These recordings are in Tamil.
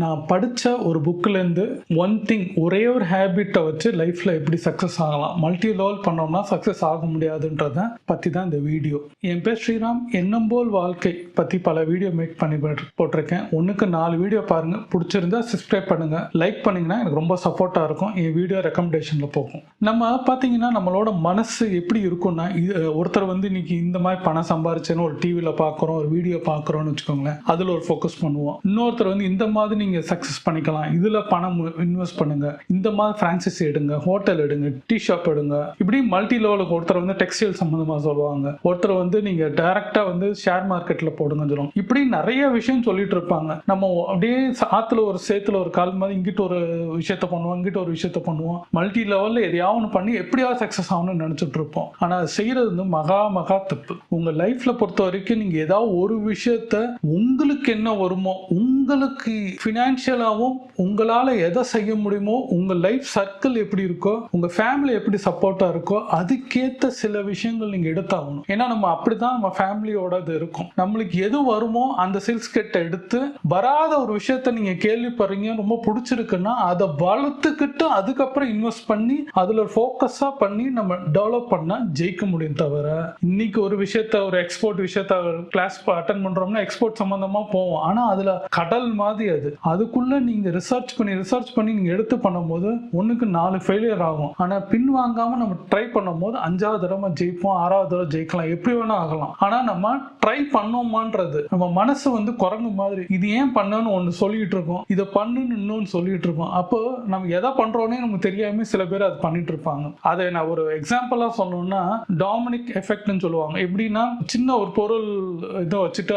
நான் படித்த ஒரு புக்கிலேருந்து ஒன் திங் ஒரே ஒரு ஹேபிட்டை வச்சு லைஃப்பில் எப்படி சக்ஸஸ் ஆகலாம் மல்டி லெவல் பண்ணோம்னா சக்ஸஸ் ஆக முடியாதுன்றத பற்றி தான் இந்த வீடியோ என் பேர் ஸ்ரீராம் என்னம்போல் வாழ்க்கை பற்றி பல வீடியோ மேக் பண்ணி போட்டிருக்கேன். ஒன்றுக்கு நாலு வீடியோ பாருங்கள் பிடிச்சிருந்தா சப்ஸ்கிரைப் பண்ணுங்கள் லைக் பண்ணிங்கன்னா எனக்கு ரொம்ப சப்போர்ட்டாக இருக்கும். என் வீடியோ ரெக்கமெண்டேஷனில் போகும். நம்ம பார்த்தீங்கன்னா நம்மளோட மனசு எப்படி இருக்கும்னா இது ஒருத்தர் வந்து இன்னைக்கு இந்த மாதிரி பணம் சம்பாரிச்சேன்னு ஒரு டிவியில் பார்க்குறோம் ஒரு வீடியோ பார்க்குறோன்னு வச்சுக்கோங்களேன். அதில் ஒரு ஃபோக்கஸ் பண்ணுவோம். இன்னொருத்தர் வந்து இந்த மாதிரி நீங்கள் சக்ஸஸ் பண்ணிக்கலாம். இதில் பணம் இன்வெஸ்ட் பண்ணுங்கள் இந்த மாதிரி ஃப்ரான்சைஸ் எடுங்க ஹோட்டல் எடுங்க டீ ஷாப் எடுங்க. இப்படி மல்டி லெவலுக்கு ஒருத்தர் வந்து டெக்ஸ்டைல் சம்மந்தமாக சொல்லுவாங்க. ஒருத்தர் வந்து நீங்கள் டைரெக்டாக வந்து ஷேர் மார்க்கெட்டில் போடுங்கன்னு சொல்லுவாங்க. இப்படி நிறைய விஷயம் சொல்லிட்டு இருப்பாங்க. நம்ம அப்படியே ஆற்றுல ஒரு சேத்துல ஒரு கால் மாதிரி இங்கிட்ட ஒரு விஷயத்த பண்ணுவோம் இங்கிட்ட ஒரு விஷயத்த பண்ணுவோம். மல்டி லெவலில் எதையாவது பண்ணி எப்படியாவது சக்ஸஸ் ஆகணும்னு நினச்சிட்டு இருப்போம். ஆனால் செய்கிறது வந்து மகா மகா தப்பு. உங்கள் லைஃப்பில் பொறுத்த வரைக்கும் நீங்கள் ஏதாவது ஒரு விஷயத்த உங்களுக்கு என்ன வருமோ உங்களுக்கு ஃபினான்ஷியலாகவும் உங்களால் எதை செய்ய முடியுமோ உங்கள் லைஃப் சர்க்கிள் எப்படி இருக்கோ உங்கள் ஃபேமிலி எப்படி சப்போர்ட்டாக இருக்கோ அதுக்கேற்ற சில விஷயங்கள் நீங்கள் எடுத்தாகணும். ஏன்னா நம்ம அப்படி தான் நம்ம ஃபேமிலியோட இது இருக்கும். நம்மளுக்கு எது வருமோ அந்த சில்ஸ் கெட்ட எடுத்து வராத ஒரு விஷயத்த நீங்கள் கேள்விப்படுறீங்க ரொம்ப பிடிச்சிருக்குன்னா அதை வளர்த்துக்கிட்டு அதுக்கப்புறம் இன்வெஸ்ட் பண்ணி அதில் ஒரு ஃபோக்கஸாக பண்ணி நம்ம டெவலப் பண்ணால் ஜெயிக்க முடியும் தவிர இன்னைக்கு ஒரு விஷயத்த ஒரு எக்ஸ்போர்ட் விஷயத்த கிளாஸ் அட்டன் பண்ணுறோம்னா எக்ஸ்போர்ட் சம்மந்தமாக போவோம். ஆனால் அதில் கடை கடல் மாதிரி அது. அதுக்குள்ள நீங்க ரிசர்ச் பண்ணி ரிசர்ச் பண்ணி நீங்க எடுத்து பண்ணும்போது ஒண்ணுக்கு நாலு ஃபெயிலியர் ஆகும். ஆனா பின் வாங்காம நம்ம ட்ரை பண்ணும்போது அஞ்சாவது தடவை ஜெயிப்போம் ஆறாவது தடவை ஜெயிக்கலாம் எப்படி வேணா ஆகலாம். ஆனா நம்ம ட்ரை பண்ணோமான்றது நம்ம மனசு வந்து குரங்கு மாதிரி இது ஏன் பண்ணணும்னு ஒன்று சொல்லிட்டு இருக்கோம். இதை பண்ணுன்னு இன்னொன்று சொல்லிட்டு இருக்கோம். அப்போ நம்ம எதை பண்றோன்னே நமக்கு தெரியாம சில பேர் அது பண்ணிட்டு இருப்பாங்க. அதை நான் ஒரு எக்ஸாம்பிளா சொன்னோம்னா டாமினிக் எஃபெக்ட்னு சொல்லுவாங்க. எப்படின்னா சின்ன ஒரு பொருள் இதை வச்சுட்டு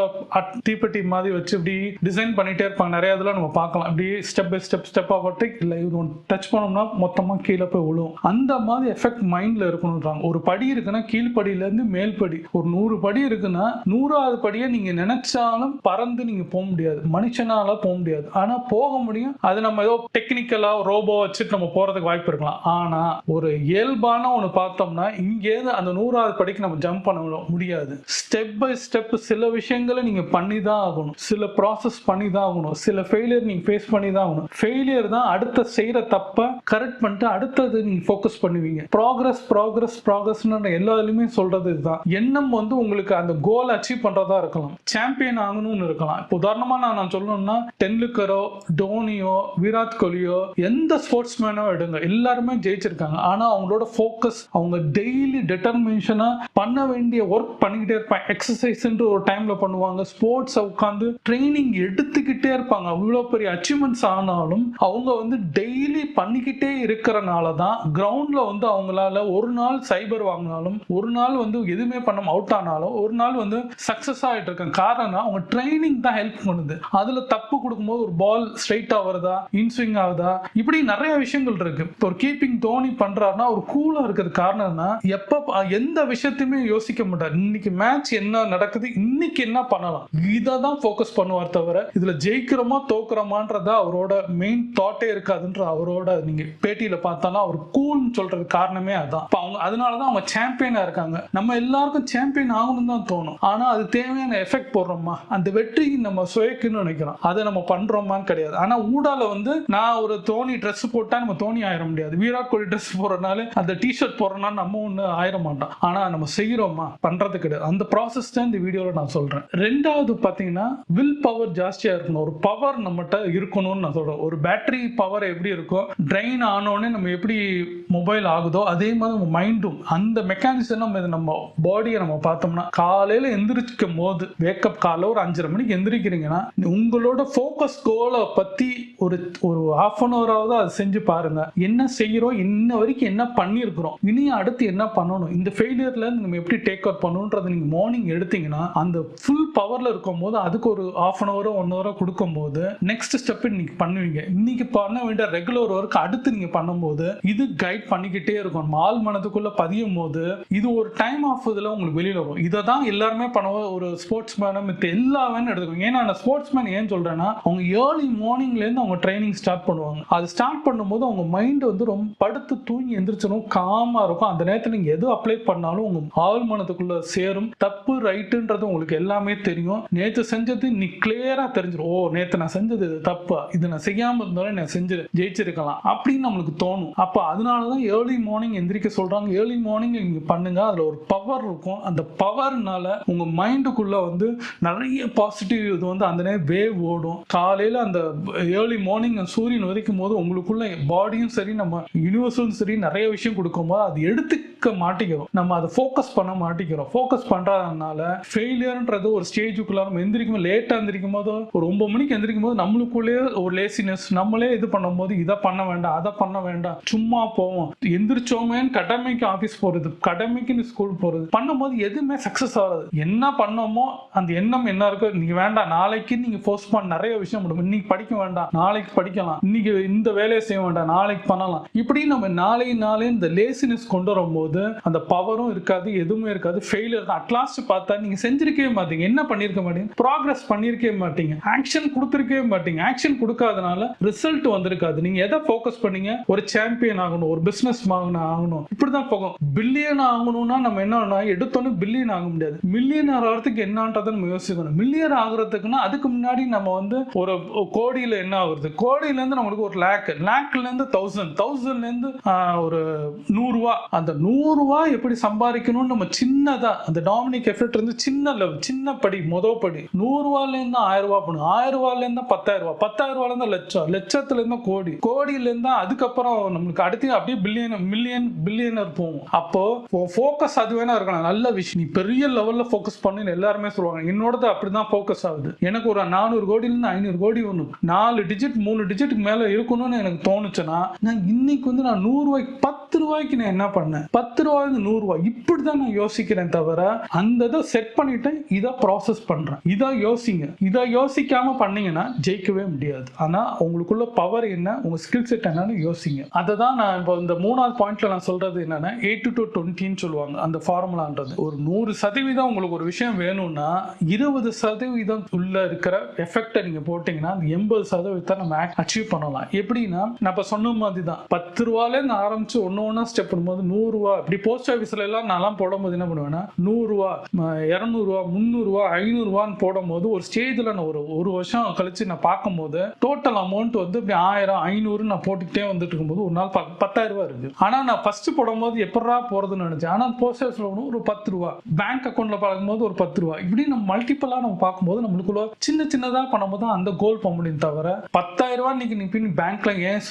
தீப்பெட்டி மாதிரி வச்சு இப்படி டிசைன் பண்ணி பண்ணிகிட்டே இருப்பாங்க. நிறைய இதெல்லாம் நம்ம பார்க்கலாம். அப்படியே ஸ்டெப் பை ஸ்டெப் ஸ்டெப்பாக பார்த்து இல்லை இது ஒன்று டச் பண்ணோம்னா மொத்தமாக கீழே போய் விழுவும் அந்த மாதிரி எஃபெக்ட் மைண்டில் இருக்கணுன்றாங்க ஒரு படி இருக்குன்னா கீழ்ப்படியிலேருந்து மேல் படி. ஒரு நூறு படி இருக்குன்னா நூறாவது படியை நீங்கள் நினச்சாலும் பறந்து நீங்கள் போக முடியாது. மனுஷனால போக முடியாது. ஆனால் போக முடியும். அது நம்ம ஏதோ டெக்னிக்கலாக ரோபோ வச்சுட்டு நம்ம போகிறதுக்கு வாய்ப்பு இருக்கலாம். ஆனால் ஒரு இயல்பான ஒன்று பார்த்தோம்னா இங்கேருந்து அந்த நூறாவது படிக்கு நம்ம ஜம்ப் பண்ண முடியாது. ஸ்டெப் பை ஸ்டெப் சில விஷயங்களை நீங்கள் பண்ணி தான் ஆகணும். சில ப்ராசஸ் பண்ணி தான் ஆகணும் சில ஃபெயிலியர் நீங்கள் ஃபேஸ் பண்ணி தான் ஆகணும் ஃபெயிலியர் தான் அடுத்த செய்கிற தப்பை கரெக்ட் பண்ணிட்டு அடுத்தது நீங்கள் ஃபோக்கஸ் பண்ணுவீங்க. ப்ராக்ரஸ் ப்ராக்ரஸ் ப்ராக்ரஸ்னு எல்லா இதுலையுமே சொல்கிறது இதுதான். எண்ணம் வந்து உங்களுக்கு அந்த கோல் அச்சீவ் பண்ணுறதா இருக்கலாம். சாம்பியன் ஆகணும்னு இருக்கலாம். இப்போ உதாரணமாக நான் நான் சொல்லணும்னா டென்லுக்கரோ டோனியோ விராட் கோலியோ எந்த ஸ்போர்ட்ஸ் மேனோ எடுங்க. எல்லாருமே ஜெயிச்சிருக்காங்க. ஆனால் அவங்களோட ஃபோக்கஸ் அவங்க டெய்லி டெட்டர்மினேஷனாக பண்ண வேண்டிய ஒர்க் பண்ணிக்கிட்டே இருப்பாங்க. எக்ஸசைஸ்ன்ற ஒரு டைம்ல பண்ணுவாங்க. ஸ்போர்ட்ஸை உட்காந்து ட்ரைனிங் எடுத்துக்கிட்டே இருப்பாங்க. அவ்வளோ பெரிய அச்சீவ்மெண்ட்ஸ் ஆனாலும் அவங்க வந்து டெய்லி பண்ணிக்கிட்டே இருக்கிறனால தான் கிரவுண்டில் வந்து அவங்களால ஒரு நாள் சைபர் வாங்கினாலும் ஒரு நாள் வந்து எதுவுமே பண்ண அவுட் ஆனாலும் ஒரு நாள் வந்து சக்ஸஸ் ஆகிட்டு இருக்காங்க. காரணம் அவங்க ட்ரைனிங் தான் ஹெல்ப் பண்ணுது. அதில் தப்பு கொடுக்கும்போது ஒரு பால் ஸ்ட்ரைட்டாக வருதா? இன்ஸ்விங் ஆகுதா? இப்படி நிறைய விஷயங்கள் இருக்கு. இப்போ ஒரு கீப்பிங் தோனி பண்றாருன்னா ஒரு கூலாக இருக்கிறது காரணம்னா எப்போ எந்த விஷயத்தையுமே யோசிக்க மாட்டார். இன்னைக்கு மேட்ச் என்ன நடக்குது? இன்னைக்கு என்ன பண்ணலாம்? இதை தான் ஃபோக்கஸ் பண்ணுவார் தவிர இதுல ஜெயிக்கிறோமா தோக்குறோமான்றதா அவரோட மெயின் தாட்டே இருக்காதுன்ற அவரோட நீங்க பேட்டியில பார்த்தாலும் அவர் கூல்னு சொல்றது காரணமே அதான். இப்போ அவங்க அதனால தான் அவங்க சாம்பியனா இருக்காங்க. நம்ம எல்லாருக்கும் சாம்பியன் ஆகணும்னு தான் தோணும். ஆனா அது தேவையான எஃபெக்ட் போடுறோமா? அந்த வெற்றி நம்ம சுயக்குன்னு நினைக்கிறோம். அதை நம்ம பண்றோமான்னு கிடையாது. ஆனா ஊடால வந்து நான் ஒரு தோனி ட்ரெஸ் போட்டா நம்ம தோனி ஆயிட முடியாது. விராட் கோலி ட்ரெஸ் போடுறதுனால அந்த டிஷர்ட் போடுறதுனால நம்ம ஒண்ணு ஆயிட மாட்டோம். ஆனா நம்ம செய்யறோமா பண்றது கிடையாது. அந்த ப்ராசஸ் தான் இந்த வீடியோல நான் சொல்றேன். ரெண்டாவது பாத்தீங்கன்னா வில் பவர் ஜாஸ்தியா இருக்கணும் ஒரு பவர் நம்மகிட்ட இருக்கணும்னு நான் சொல்கிறேன் ஒரு பேட்டரி பவர் எப்படி இருக்கோ ட்ரைன் ஆனோடனே நம்ம எப்படி மொபைல் ஆகுதோ அதே மாதிரி நம்ம மைண்டும் அந்த மெக்கானிசம் நம்ம இது நம்ம பாடியை நம்ம பார்த்தோம்னா காலையில் எந்திரிக்கும் போது வேக்கப் காலைல ஒரு அஞ்சரை மணிக்கு எந்திரிக்கிறீங்கன்னா உங்களோட ஃபோக்கஸ் கோலை பற்றி ஒரு ஒரு ஹாஃப் அன் ஹவராவது அதை செஞ்சு பாருங்க. என்ன செய்கிறோம் இன்ன வரைக்கும் என்ன பண்ணியிருக்கிறோம் இனி அடுத்து என்ன பண்ணணும் இந்த ஃபெயிலியர்ல இருந்து நம்ம எப்படி டேக் அவுட் பண்ணணுன்றது நீங்கள் மார்னிங் எடுத்தீங்கன்னா அந்த ஃபுல் பவர்ல இருக்கும் போது அதுக்கு ஒரு ஹாஃப் அன் ஹவரோ ஒன் ஹவரோ கொடுக்கும் போது நெக்ஸ்ட் ஸ்டெப் இன்னைக்கு பண்ணுவீங்க. இன்னைக்கு பண்ண வேண்டிய ரெகுலர் ஒர்க் அடுத்து நீங்க பண்ணும்போது இது கைட் பண்ணிக்கிட்டே இருக்கும். நம்ம ஆள் மனதுக்குள்ள பதியும் போது இது ஒரு டைம் ஆஃப் இதுல உங்களுக்கு வெளியில வரும். இதை தான் எல்லாருமே பண்ணுவோம் ஒரு ஸ்போர்ட்ஸ் மேனும் மித்த எல்லா எடுத்துக்கோங்க ஏன்னா நான் ஸ்போர்ட்ஸ் மேன் ஏன் சொல்றேன்னா அவங்க ஏர்லி மார்னிங்ல இருந்து அவங்க ட்ரைனிங் ஸ்டார்ட் பண்ணுவாங்க. அது ஸ்டார்ட் பண்ணும்போது அவங்க மைண்ட் வந்து ரொம்ப படுத்து தூங்கி எந்திரிச்சிடும் காமா இருக்கும். அந்த நேரத்தில் நீங்க எது அப்ளை பண்ணாலும் உங்க ஆள் மனதுக்குள்ள சேரும். தப்பு ரைட்டுன்றது உங்களுக்கு எல்லாமே தெரியும். நேற்று செஞ்சது இன்னைக்கு கிளியரா தெரிஞ்சிடும் ஓ நேத்து நான் செஞ்சது இது தப்பா. இது நான் செய்யாம இருந்தாலும் நான் செஞ்சு ஜெயிச்சிருக்கலாம். அப்படின்னு நம்மளுக்கு தோணும். அப்ப அதனாலதான் ஏர்லி மார்னிங் எந்திரிக்க சொல்றாங்க. ஏர்லி மார்னிங் நீங்க பண்ணுங்க. அதுல ஒரு பவர் இருக்கும். அந்த பவர்னால உங்க மைண்டுக்குள்ள வந்து நிறைய பாசிட்டிவ் இது வந்து அந்த நேரம் வேவ் ஓடும். காலையில அந்த ஏர்லி மார்னிங் சூரியன் உதைக்கும் போது உங்களுக்குள்ள பாடியும் சரி நம்ம யூனிவர்ஸும் சரி நிறைய விஷயம் கொடுக்கும் போது அது எடுத்துக்க மாட்டேங்கிறோம் நம்ம அதை ஃபோக்கஸ் பண்ண மாட்டேங்கிறோம் ஃபோக்கஸ் பண்றதுனால ஃபெயிலியர்ன்றது ஒரு ஸ்டேஜுக்குள்ள நம்ம எந்திரிக்கும் லேட்டா எந்திரிக்கும் போது ஒரு ஒன்பது மணிக்கு எந்திரிக்கும் போது நம்மளுக்குள்ளேயே ஒரு லேசினஸ் நம்மளே இது பண்ணும்போது இதை பண்ண வேண்டாம் அதை பண்ண வேண்டாம் சும்மா போவோம். எந்திரிச்சோமேன்னு கடமைக்கு ஆஃபீஸ் போறது கடமைக்குன்னு ஸ்கூல் போறது. பண்ணும்போது எதுவுமே சக்சஸ் ஆகாது. என்ன பண்ணோமோ அந்த எண்ணம் என்ன இருக்கோ நீங்க வேண்டாம் நாளைக்கு நீங்க போஸ்ட் பண்ண நிறைய விஷயம் முடியும். இன்னைக்கு படிக்க வேண்டாம் நாளைக்கு படிக்கலாம். இன்னைக்கு இந்த வேலையை செய்ய வேண்டாம் நாளைக்கு பண்ணலாம். இப்படி நம்ம நாளை நாளே இந்த லேசினஸ் கொண்டு வரும்போது அந்த பவரும் இருக்காது எதுவுமே இருக்காது. ஃபெயிலியர் தான். அட்லாஸ்ட் பார்த்தா நீங்க செஞ்சிருக்கவே மாட்டீங்க. என்ன பண்ணிருக்க மாட்டீங்க? ப்ராக்ரஸ் பண்ணிருக்கவே மாட்டீங்க. ஆக்ஷன் கொடுத்துருக்கவே மாட்டீங்க. ஆக்ஷன் கொடுக்காதனால ரிசல்ட் வந்திருக்காது. நீங்க எதை ஃபோக்கஸ் பண்ணீங்க? ஒரு சாம்பியன் ஆகணும் ஒரு பிசினஸ் ஆகணும். இப்படிதான் போகும். பில்லியன் ஆகணும்னா நம்ம என்ன எடுத்தோன்னு பில்லியன் ஆக முடியாது. மில்லியன் ஆகிறதுக்கு என்னன்றதை நம்ம யோசிக்கணும். மில்லியன் ஆகுறதுக்குன்னா அதுக்கு முன்னாடி நம்ம வந்து ஒரு கோடியில என்ன ஆகுறது? கோடியில இருந்து நம்மளுக்கு ஒரு லேக் லேக்ல இருந்து தௌசண்ட் தௌசண்ட்ல இருந்து ஒரு நூறு அந்த நூறுரூவா எப்படி சம்பாதிக்கணும்னு நம்ம சின்னதா அந்த டாமினிக் எஃபெக்ட் இருந்து சின்ன லெவல் சின்ன படி மொதல் படி. நூறு இருந்து ஆயிரம் ரூபாய் பண்ணும் ஆயிரம் ரூபாயில தான் பத்தாயிரம் ரூபாய் பத்தாயிரம் ரூபாயில லட்சம். லட்சத்துல இருந்து கோடி. கோடியில இருந்து அதுக்கப்புறம் நம்மளுக்கு அடுத்து அப்படியே பில்லியன் மில்லியன் பில்லியனர் போகும். அப்போ ஃபோக்கஸ் அது வேணா இருக்கலாம். நல்ல விஷயம். நீ பெரிய லெவல்ல ஃபோக்கஸ் பண்ணுன்னு எல்லாருமே சொல்லுவாங்க. என்னோடது அப்படிதான் ஃபோக்கஸ் ஆகுது. எனக்கு ஒரு நானூறு கோடியில இருந்து ஐநூறு கோடி ஒன்று நாலு டிஜிட் மூணு டிஜிட்டுக்கு மேல இருக்கணும்னு எனக்கு தோணுச்சுன்னா நான் இன்னைக்கு வந்து நான் நூறு ரூபாய்க்கு பத்து ரூபாய்க்கு நான் என்ன பண்ணேன்? பத்து ரூபாய்க்கு நூறு ரூபாய். இப்படி தான் நான் யோசிக்கிறேன் தவிர அந்த இதை செட் பண்ணிட்டேன். இதை ப்ராசஸ் பண்றேன். இதை யோசிங்க. இதை யோசிக்க யோசிக்காம பண்ணீங்கன்னா ஜெயிக்கவே முடியாது. ஆனா உங்களுக்குள்ள பவர் என்ன உங்க ஸ்கில் செட் என்னன்னு யோசிங்க. அதை தான் நான் இப்போ இந்த மூணாவது பாயிண்ட்ல நான் சொல்றது என்னன்னா எயிட் டு டுவெண்ட்டின்னு சொல்லுவாங்க அந்த ஃபார்முலான்றது ஒரு நூறு சதவீதம் உங்களுக்கு ஒரு விஷயம் வேணும்னா இருபது சதவீதம் உள்ள இருக்கிற எஃபெக்டை நீங்க போட்டீங்கன்னா அந்த எண்பது சதவீதத்தை நம்ம அச்சீவ் பண்ணலாம். எப்படின்னா நான் இப்போ சொன்ன மாதிரி தான் பத்து ரூபாலேருந்து ஆரம்பிச்சு ஒன்று ஒன்றா ஸ்டெப் பண்ணும்போது நூறுரூவா இப்படி போஸ்ட் ஆஃபீஸில் எல்லாம் நான்லாம் போடும்போது என்ன பண்ணுவேன்னா நூறுரூவா இரநூறுவா முந்நூறுரூவா ஐநூறுரூவான்னு போடும்போது ஒரு ஸ்டேஜில் நான் ஒரு ஒரு வருஷம் கழிச்சு நான் பார்க்கும்போது டோட்டல் அமௌண்ட் வந்து இப்படி ஆயிரம் ஐநூறு நான் போட்டுக்கிட்டே வந்துட்டு இருக்கும்போது ஒரு நாள் ப- பத்தாயிரம் ரூபாய் இருக்கு. ஆனால் நான் ஃபர்ஸ்ட் போடும்போது எப்படா போறதுன்னு நினைச்சேன். ஆனால் போஸ்ட் ஆஃபீஸ்ல ஒரு பத்து ரூபா பேங்க் அக்கௌண்ட்ல பார்க்கும்போது ஒரு பத்து ரூபா இப்படி நம்ம மல்டிபிளா நம்ம பார்க்கும்போது நம்மளுக்குள்ள சின்ன சின்னதா பண்ணும்போது அந்த கோல் போக முடியும் தவிர பத்தாயிரம் ரூபாய் இன்னைக்கு நீ பின் பேங்க்ல ஏன்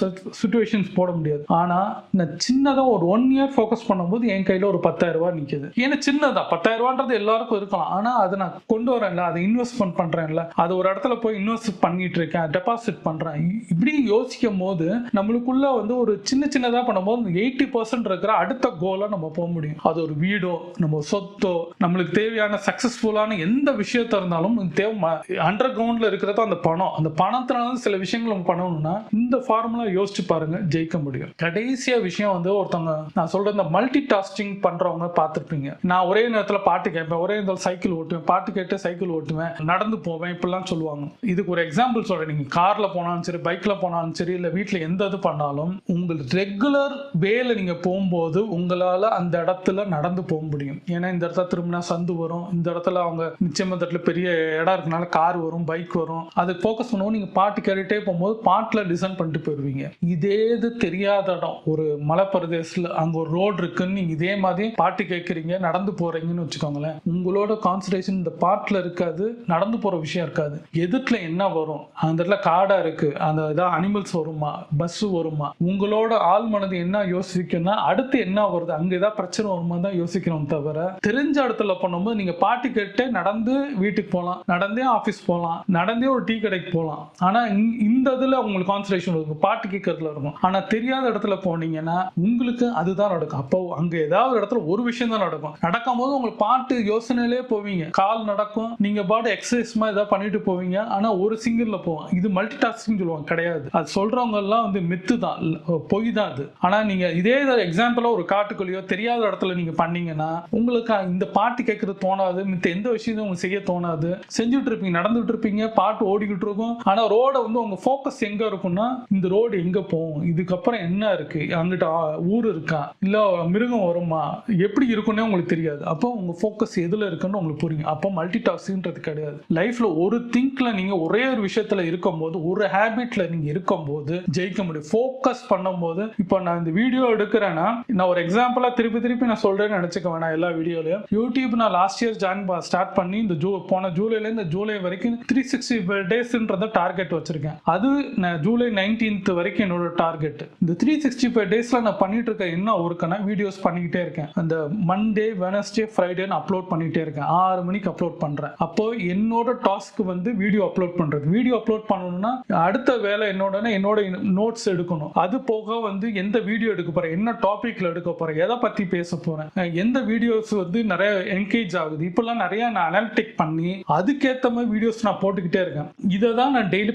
சுச்சுவேஷன்ஸ் போட முடியாது. ஆனா நான் சின்னதா ஒரு ஒன் இயர் ஃபோக்கஸ் பண்ணும்போது என் கையில ஒரு பத்தாயிரம் ரூபாய் நிக்குது. ஏன்னா சின்னதா பத்தாயிரம் ரூபான்றது எல்லாருக்கும் இருக்கலாம். ஆனா அதை நான் கொண்டு வரேன்ல அதை இன்வெஸ்ட்மெண்ட் பண்றேன்ல அது ஒரு இடத்துல இடத்துல போய் இன்வெஸ்ட் பண்ணிட்டு இருக்கேன் டெபாசிட் பண்றேன். இப்படி யோசிக்கும் போது நம்மளுக்குள்ள வந்து ஒரு சின்ன சின்னதா பண்ணும்போது எயிட்டி பர்சன்ட் இருக்கிற அடுத்த கோலை நம்ம போக முடியும். அது ஒரு வீடோ நம்ம சொத்தோ நம்மளுக்கு தேவையான சக்சஸ்ஃபுல்லான எந்த விஷயத்த இருந்தாலும் தேவை அண்டர் கிரவுண்ட்ல இருக்கிறதோ அந்த பணம். அந்த பணத்தினால சில விஷயங்கள் நம்ம பண்ணணும்னா இந்த ஃபார்முலா யோசிச்சு பாருங்க ஜெயிக்க முடியும். கடைசியா விஷயம் வந்து ஒருத்தவங்க நான் சொல்ற இந்த மல்டி டாஸ்கிங் பண்றவங்க பார்த்துருப்பீங்க. நான் ஒரே நேரத்தில் பாட்டு கேட்பேன் ஒரே நேரத்தில் சைக்கிள் ஓட்டுவேன் பாட்டு கேட்டு சைக்கிள் ஓட்டுவேன் நடந்து போவேன் இப்படிலாம் சொல்லுவாங்க. இதுக்கு ஒரு எக்ஸாம்பிள் சொல்றேன். நீங்க கார்ல போனாலும் சரி பைக்ல போனாலும் சரி இல்ல வீட்டில் எந்த இது பண்ணாலும் உங்கள் ரெகுலர் வேல நீங்க போகும்போது உங்களால அந்த இடத்துல நடந்து போக முடியும். ஏன்னா இந்த இடத்துல திரும்பினா சந்து வரும். இந்த இடத்துல அவங்க நிச்சயமா இந்த இடத்துல பெரிய இடம் இருக்கனால கார் வரும் பைக் வரும். அது ஃபோக்கஸ் பண்ணுவோம் நீங்க பாட்டு கேட்டுட்டே போகும்போது பாட்டுல டிசைன் பண்ணிட்டு போயிருவீங்க. இதே இது தெரியாத இடம். ஒரு மலை பிரதேசத்தில் அங்க ஒரு ரோடு இருக்குன்னு நீங்க இதே மாதிரி பாட்டு கேட்குறீங்க நடந்து போறீங்கன்னு வச்சுக்கோங்களேன். உங்களோட கான்சன்ட்ரேஷன் இந்த பாட்டுல இருக்காது நடந்து போற விஷயம் இருக்காது. எதிர்த்தில் என்ன வரும்? அந்த இடத்துல காடா இருக்கு. அந்த ஏதாவது அனிமல்ஸ் வருமா? பஸ் வருமா? உங்களோட ஆள் மனது என்ன யோசிக்கும்னா அடுத்து என்ன வருது? அங்க ஏதாவது பிரச்சனை வருமா தான் யோசிக்கணும் தவிர தெரிஞ்ச இடத்துல பண்ணும்போது நீங்க பாட்டு கேட்டு நடந்து வீட்டுக்கு போகலாம் நடந்தே ஆஃபீஸ் போகலாம் நடந்தே ஒரு டீ கடைக்கு போகலாம் ஆனா இந்த- இந்த இதுல உங்களுக்கு கான்சன்ட்ரேஷன் இருக்கும் பாட்டு கேட்கறதுல இருக்கும். ஆனா தெரியாத இடத்துல போனீங்கன்னா உங்களுக்கு அதுதான் நடக்கும். அப்போ அங்க ஏதாவது ஒரு இடத்துல ஒரு விஷயம் தான் நடக்கும். நடக்கும் போது உங்களுக்கு பாட்டு யோசனையிலே போவீங்க. கால் நடக்கும். நீங்க பாட்டு எக்ஸசைஸ் மாதிரி ஏதாவது பண்ணிட்டு போவீங்க. ஆனா ஒரு சிங்கிள்ல போவோம் இது மல்டி டாஸ்கிங் சொல்லுவாங்க. கிடையாது. அது சொல்றவங்க எல்லாம் வந்து மித்து தான். பொய் தான் அது. ஆனா நீங்க இதே எக்ஸாம்பிளா ஒரு காட்டுக்குள்ளேயோ தெரியாத இடத்துல நீங்க பண்ணீங்கன்னா உங்களுக்கு இந்த பாட்டு கேட்கறது தோணாது. மித்த எந்த விஷயத்தையும் உங்களுக்கு செய்ய தோணாது. செஞ்சுட்டு இருப்பீங்க நடந்துட்டு இருப்பீங்க பாட்டு ஓடிக்கிட்டு இருக்கும். ஆனா ரோட வந்து உங்க ஃபோக்கஸ் எங்க இருக்கும்னா இந்த ரோடு எங்க போகும்? இதுக்கப்புறம் என்ன இருக்கு? அங்கிட்ட ஊர் இருக்கா? இல்ல மிருகம் வருமா? எப்படி இருக்குன்னே உங்களுக்கு தெரியாது. அப்போ உங்க ஃபோக்கஸ் எதுல இருக்குன்னு உங்களுக்கு புரியும். அப்போ மல்டி டாஸ்க்ன்றது கிடையாது. லைஃப்ல ஒரு திங்க் நீங்க ஒரே ஒரு விஷயத்தில் விஷயத்துல இருக்கும்போது ஒரு ஹேபிட்ல நீங்க இருக்கும்போது ஜெயிக்க முடியும் ஃபோக்கஸ் பண்ணும்போது இப்போ நான் இந்த வீடியோ எடுக்கிறேன்னா நான் ஒரு எக்ஸாம்பிளா திருப்பி திருப்பி நான் சொல்றேன்னு நினச்சிக்க வேணாம் எல்லா வீடியோலையும் யூடியூப் நான் லாஸ்ட் இயர் ஜாயின் ஸ்டார்ட் பண்ணி இந்த ஜூ போன ஜூலைல இருந்து ஜூலை வரைக்கும் த்ரீ சிக்ஸ்டி டேஸ்ன்றத டார்கெட் வச்சிருக்கேன். அது நான் ஜூலை நைன்டீன்த் வரைக்கும் என்னோட டார்கெட் இந்த த்ரீ சிக்ஸ்டி ஃபைவ் டேஸ்ல நான் பண்ணிட்டு இருக்க என்ன ஒர்க்குன்னா வீடியோஸ் பண்ணிக்கிட்டே இருக்கேன். அந்த மண்டே வெனஸ்டே ஃப்ரைடேன்னு அப்லோட் பண்ணிட்டே இருக்கேன். ஆறு மணிக்கு அப்லோட் பண்றேன். அப்போ என்னோட டாஸ்க் வந்து வீடியோ வீடியோ அப்லோட் பண்றது. வீடியோ அப்லோட் பண்ணணும்னா அடுத்த வேலை என்னோட என்னோட நோட்ஸ் எடுக்கணும். அது போக வந்து எந்த வீடியோ எடுக்க போறேன்? என்ன டாபிக்ல எடுக்க போறேன்? எதை பத்தி பேச போறேன்? எந்த வீடியோஸ் வந்து நிறைய என்கேஜ் ஆகுது? இப்பெல்லாம் நிறைய நான் அனாலிட்டிக் பண்ணி அதுக்கேத்த மாதிரி வீடியோஸ் நான் போட்டுக்கிட்டே இருக்கேன். இதை தான் நான் டெய்லி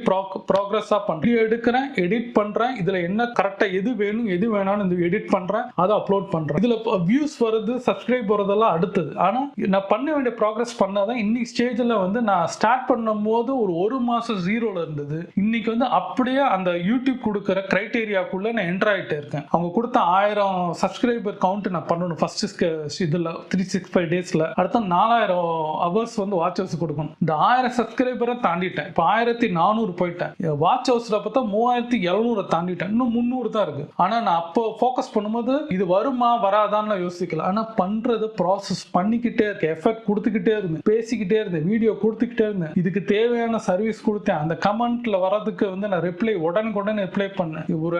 ப்ராக்ரஸா பண்றேன். Video எடுக்கிறேன் எடிட் பண்றேன். இதுல என்ன கரெக்டா எது வேணும் எது வேணாம்னு இந்த எடிட் பண்றேன். அதை அப்லோட் பண்றேன். இதுல வியூஸ் வருது சப்ஸ்கிரைப் வரதெல்லாம் அடுத்தது. ஆனா நான் பண்ண வேண்டிய ப்ராக்ரஸ் பண்ணாதான் இன்னைக்கு ஸ்டேஜ்ல வந்து நான் ஸ்டார்ட் பண்ணும்போது ஒரு ஒரு மாசம் ஜீரோல இருந்தது. இன்னைக்கு வந்து அப்படியே அந்த யூடியூப் கொடுக்குற கிரைட்டேரியாக்குள்ள நான் என்டர் ஆயிட்டே இருக்கேன். அவங்க கொடுத்த ஆயிரம் சப்ஸ்கிரைபர் கவுண்ட் நான் பண்ணணும். ஃபர்ஸ்ட் இதுல த்ரீ சிக்ஸ் ஃபைவ் டேஸ்ல அடுத்த நாலாயிரம் ஹவர்ஸ் வந்து வாட்ச் ஹவர்ஸ் கொடுக்கணும். இந்த ஆயிரம் சப்ஸ்கிரைபரை தாண்டிட்டேன். இப்போ ஆயிரத்தி நானூறு போயிட்டேன். வாட்ச் ஹவர்ஸ்ல பார்த்தா மூவாயிரத்தி எழுநூறை தாண்டிட்டேன். இன்னும் முந்நூறு தான் இருக்கு. ஆனா நான் அப்போ ஃபோக்கஸ் பண்ணும்போது இது வருமா வராதான்னு நான் யோசிக்கல. ஆனா பண்றது ப்ராசஸ் பண்ணிக்கிட்டே இருக்கேன். எஃபெக்ட் கொடுத்துக்கிட்டே இருந்தேன். பேசிக்கிட்டே இருந்தேன். வீடியோ கொடுத்துக்கிட்டே இருந்தேன். இதுக்கு தேவையான சர்வீஸ் கொடுத்தேன். அந்த கமெண்ட்ல வரதுக்கு வந்து நான் ரிப்ளை உடனுக்குடன் ரிப்ளை பண்ணேன். ஒரு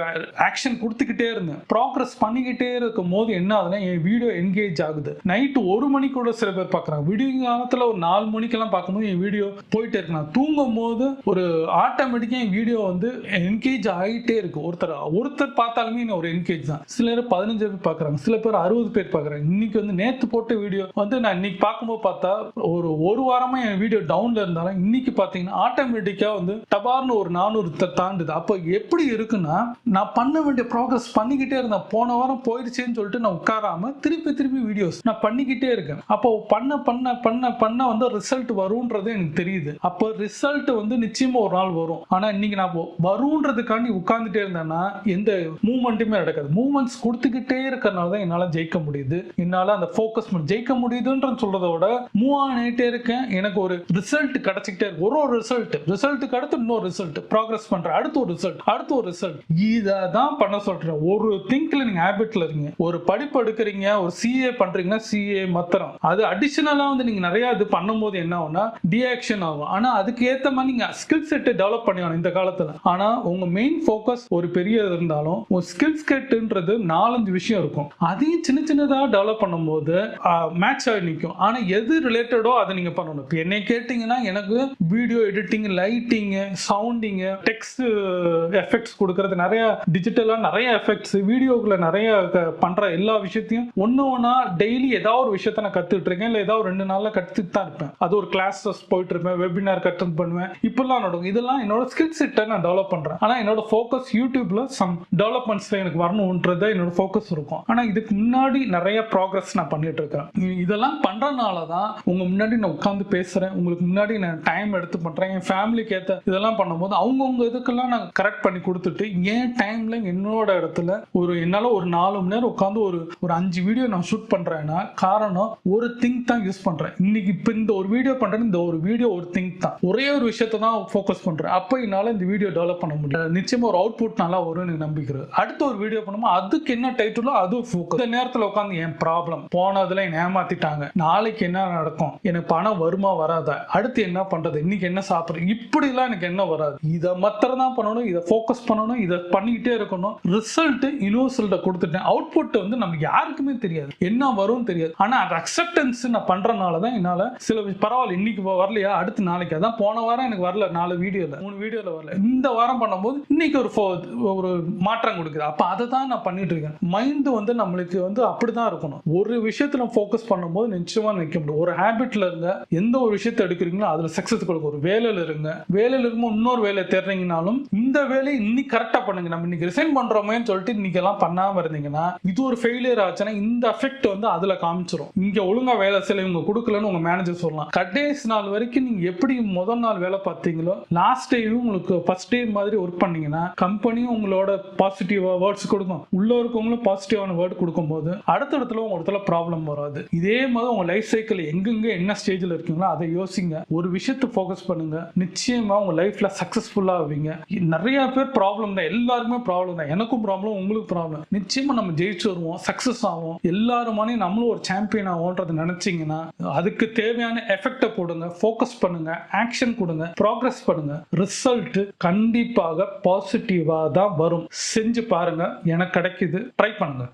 ஆக்ஷன் கொடுத்துக்கிட்டே இருந்தேன். ப்ராக்ரஸ் பண்ணிக்கிட்டே இருக்கும் போது என்ன ஆகுதுன்னா என் வீடியோ என்கேஜ் ஆகுது. நைட்டு ஒரு மணிக்கூட கூட சில பேர் பார்க்குறாங்க. விடிய காலத்தில் ஒரு நாலு மணிக்கெல்லாம் பார்க்கும்போது என் வீடியோ போயிட்டே இருக்கு. நான் தூங்கும் போது ஒரு ஆட்டோமேட்டிக்காக என் வீடியோ வந்து என்கேஜ் ஆகிட்டே இருக்கு. ஒருத்தர் ஒருத்தர் பார்த்தாலுமே என்ன ஒரு என்கேஜ் தான். சில பேர் பதினஞ்சு பேர் பார்க்குறாங்க. சில பேர் அறுபது பேர் பார்க்குறாங்க. இன்னைக்கு வந்து நேற்று போட்ட வீடியோ வந்து நான் இன்னைக்கு பார்க்கும்போது பார்த்தா ஒரு ஒரு வாரமாக என் வீடியோ டவுனில் இருந்தாலும் இன்னைக்கு பார்த்தீங்கன்னா ஆட்டோமேட்டிக்காக வந்து டபார்னு ஒரு நானூறு தாண்டுது. அப்போ எப்படி இருக்குன்னா நான் பண்ண வேண்டிய ப்ராக்ரஸ் பண்ணிக்கிட்டே இருந்தேன். போன வாரம் போயிடுச்சேன்னு சொல்லிட்டு நான் உட்காராம திருப்பி திருப்பி வீடியோஸ் நான் பண்ணிக்கிட்டே இருக்கேன். அப்போ பண்ண பண்ண பண்ண பண்ண வந்து ரிசல்ட் வரும்ன்றது எனக்கு தெரியுது. அப்போ ரிசல்ட் வந்து நிச்சயமா ஒரு நாள் வரும். ஆனா இன்னைக்கு நான் வரும்ன்றதுக்காண்டி வருன்றதுக்காண்டி உட்கார்ந்துட்டே இருந்தேன்னா எந்த மூமெண்ட்டுமே நடக்காது. மூமெண்ட்ஸ் கொடுத்துக்கிட்டே இருக்கிறனால தான் என்னால் ஜெயிக்க முடியுது. என்னால் அந்த ஃபோக்கஸ் ஜெயிக்க முடியுதுன்றது சொல்றதை விட மூவ் ஆகிட்டே இருக்கேன். எனக்கு ஒரு ரிசல்ட் கிடைச்சிக்கிட்டே இருக்கு. ஒரு ஒரு ரிசல்ட் ரிசல்ட்டுக்கு அடுத்து இன்னொரு ரிசல்ட் ப்ராக்ரஸ் பண்ற அடுத்து ஒரு ரிசல்ட் அடுத்து ஒரு ரிசல்ட் இதை தான் பண்ண சொல்றேன். ஒரு திங்க்ல நீங்க ஹேபிட்ல இருக்கீங்க ஒரு படிப்பு எடுக்கிறீங்க ஒரு சிஏ பண்றீங்கன்னா சிஏ மத்திரம். அது அடிஷனலா வந்து நீங்க நிறைய இது பண்ணும்போது என்ன ஆகும்னா டிஆக்ஷன் ஆகும். ஆனா அதுக்கு ஏத்த மாதிரி நீங்க ஸ்கில் செட்டை டெவலப் பண்ணிக்கணும் இந்த காலத்துல. ஆனா உங்க மெயின் ஃபோக்கஸ் ஒரு பெரிய இருந்தாலும் ஒரு ஸ்கில் செட்டுன்றது நாலஞ்சு விஷயம் இருக்கும். அதையும் சின்ன சின்னதா டெவலப் பண்ணும்போது மேட்ச் ஆகி நிற்கும் ஆனா எது ரிலேட்டடோ அதை நீங்க பண்ணணும். இப்போ என்னை கேட்டிங்கன்னா எனக்கு video editing lighting sounding text effects கொடுக்கறது நிறைய டிஜிட்டலா நிறைய எஃபெக்ட்ஸ் வீடியோக்குள்ள நிறைய க- பண்ற எல்லா விஷயத்தையும் ஒன்று ஒன்றா டெய்லி ஏதாவது ஒரு விஷயத்த நான் கத்துட்டு இருக்கேன். இல்லை ஏதாவது ரெண்டு நாள்ல கத்துட்டு தான் இருப்பேன். அது ஒரு கிளாஸஸ் போயிட்டு இருப்பேன். வெபினார் கட்டன் பண்ணுவேன். இப்பெல்லாம் நடக்கும். இதெல்லாம் என்னோட ஸ்கில் செட்டை நான் டெவலப் பண்றேன். ஆனா என்னோட ஃபோக்கஸ் யூடியூப்ல சம் டெவலப்மெண்ட்ஸில் எனக்கு வரணும்ன்றத என்னோட ஃபோக்கஸ் இருக்கும். ஆனா இதுக்கு முன்னாடி நிறைய ப்ராக்ரஸ் நான் பண்ணிட்டு இருக்கேன். இதெல்லாம் பண்ணுறனால தான் உங்க முன்னாடி நான் உட்காந்து பேசுறேன். உங்களுக்கு முன்னாடி நான் டைம் எடுத்து பண்றேன். என் ஃபேமிலிக்கு ஏத்த இதெல்லாம் பண்ணும்போது அவங்கவுங்க இதுக்கெல்லாம் நான் கரெக்ட் பண்ணி கொடுத்துட்டு என் டைம்ல என்னோட இடத்துல ஒரு என்னால ஒரு நாலு மணி நேரம் உட்காந்து ஒரு ஒரு அஞ்சு வீடியோ நான் ஷூட் பண்றேன்னா காரணம் ஒரு திங்க் தான் யூஸ் பண்றேன். இன்னைக்கு இப்போ இந்த ஒரு வீடியோ பண்றேன் இந்த ஒரு வீடியோ ஒரு திங்க் தான். ஒரே ஒரு விஷயத்தை தான் ஃபோக்கஸ் பண்றேன். அப்போ என்னால இந்த வீடியோ டெவலப் பண்ண முடியும். நிச்சயமா ஒரு அவுட்புட் நல்லா வரும்னு எனக்கு நம்பிக்கிறது அடுத்த ஒரு வீடியோ பண்ணும்போது அதுக்கு என்ன டைட்டிலோ அது ஃபோக்கஸ் இந்த நேரத்தில் உட்காந்து என் ப்ராப்ளம் போனதுல என்னை ஏமாத்திட்டாங்க. நாளைக்கு என்ன நடக்கும்? எனக்கு பணம் வருமா வராதா? அடுத்து என்ன பண்றது? இன்னைக்கு என்ன சாப்பிட்றேன் இப்படிலாம் எனக்கு என்ன வராது. இதை மாத்திரம் தான் பண்ணணும் இதை ஃபோக்கஸ் பண்ணணும் இதை பண்ணிக்கிட்டே இருக்கணும். ரிசல்ட் யூனிவர்சல்ட்ட கொடுத்துட்டேன். அவுட்புட் வந்து நமக்கு யாருக்குமே தெரியாது. என்ன வரும்னு தெரியாது. ஆனா அது அக்செப்டன்ஸ் நான் பண்றதுனால தான் என்னால சில பரவாயில்ல இன்னைக்கு வரலையா? அடுத்து நாளைக்கு. அதான் போன வாரம் எனக்கு வரல. நாலு வீடியோல மூணு வீடியோல வரல. இந்த வாரம் பண்ணும்போது இன்னைக்கு ஒரு ஒரு மாற்றம் கொடுக்குது. அப்ப அதை தான் நான் பண்ணிட்டு இருக்கேன். மைண்ட் வந்து நம்மளுக்கு வந்து அப்படிதான் இருக்கணும். ஒரு விஷயத்துல ஃபோக்கஸ் பண்ணும்போது நிச்சயமா நிற்க முடியும். ஒரு ஹேபிட்ல இருந்த எந்த ஒரு விஷயத்தை எடுக்கிறீங்களோ அதுல சக்சஸ் கொடுக்கும் ஒரு வேலையில் இருங்க. வேலையில் இருக்கும்போது இன்னொரு வேலையை தேடுறீங்கனாலும் இந்த வேலையை இன்னைக்கு கரெக்டாக பண்ணுங்க. நம்ம இன்னைக்கு ரிசைன் பண்ணுறோமேன்னு சொல்லிட்டு இன்னைக்கு எல்லாம் பண்ணாமல் இருந்தீங்கன்னா இது ஒரு ஃபெயிலியர் ஆச்சுன்னா இந்த எஃபெக்ட் வந்து அதில் காமிச்சிரும். இங்கே ஒழுங்காக வேலை செய்யல இவங்க கொடுக்கலன்னு உங்கள் மேனேஜர் சொல்லலாம். கடைசி நாள் வரைக்கும் நீங்கள் எப்படி முதல் நாள் வேலை பார்த்தீங்களோ லாஸ்ட் டேயும் உங்களுக்கு ஃபர்ஸ்ட் டே மாதிரி ஒர்க் பண்ணீங்கன்னா கம்பெனியும் உங்களோட பாசிட்டிவாக வேர்ட்ஸ் கொடுக்கும். உள்ள இருக்கவங்களும் பாசிட்டிவான வேர்ட் கொடுக்கும்போது அடுத்த இடத்துல உங்க இடத்துல ப்ராப்ளம் வராது. இதே மாதிரி உங்கள் லைஃப் சைக்கிள் எங்கெங்க என்ன ஸ்டேஜில் இருக்கீங்களோ அதை யோசிங்க. ஒரு விஷயத்தை ஃபோக்கஸ் பண்ணுங்க. நிச்சயமா உங்க லைஃப்ல சக்சஸ்ஃபுல்லா ஆவீங்க. நிறைய பேர் ப்ராப்ளம் தான். எல்லாருக்குமே ப்ராப்ளம் தான். எனக்கும் ப்ராப்ளம் உங்களுக்கு ப்ராப்ளம் நிச்சயமா நம்ம ஜெயிச்சு வருவோம். சக்சஸ் ஆகும் எல்லாருமானே நம்மளும் ஒரு சாம்பியன் ஆகும்ன்றது நினைச்சீங்கன்னா அதுக்கு தேவையான எஃபெக்டை போடுங்க. ஃபோக்கஸ் பண்ணுங்க. ஆக்ஷன் கொடுங்க. ப்ராக்ரஸ் பண்ணுங்க. ரிசல்ட் கண்டிப்பாக பாசிட்டிவா தான் வரும். செஞ்சு பாருங்க. எனக்கு கிடைக்குது. ட்ரை பண்ணுங்க.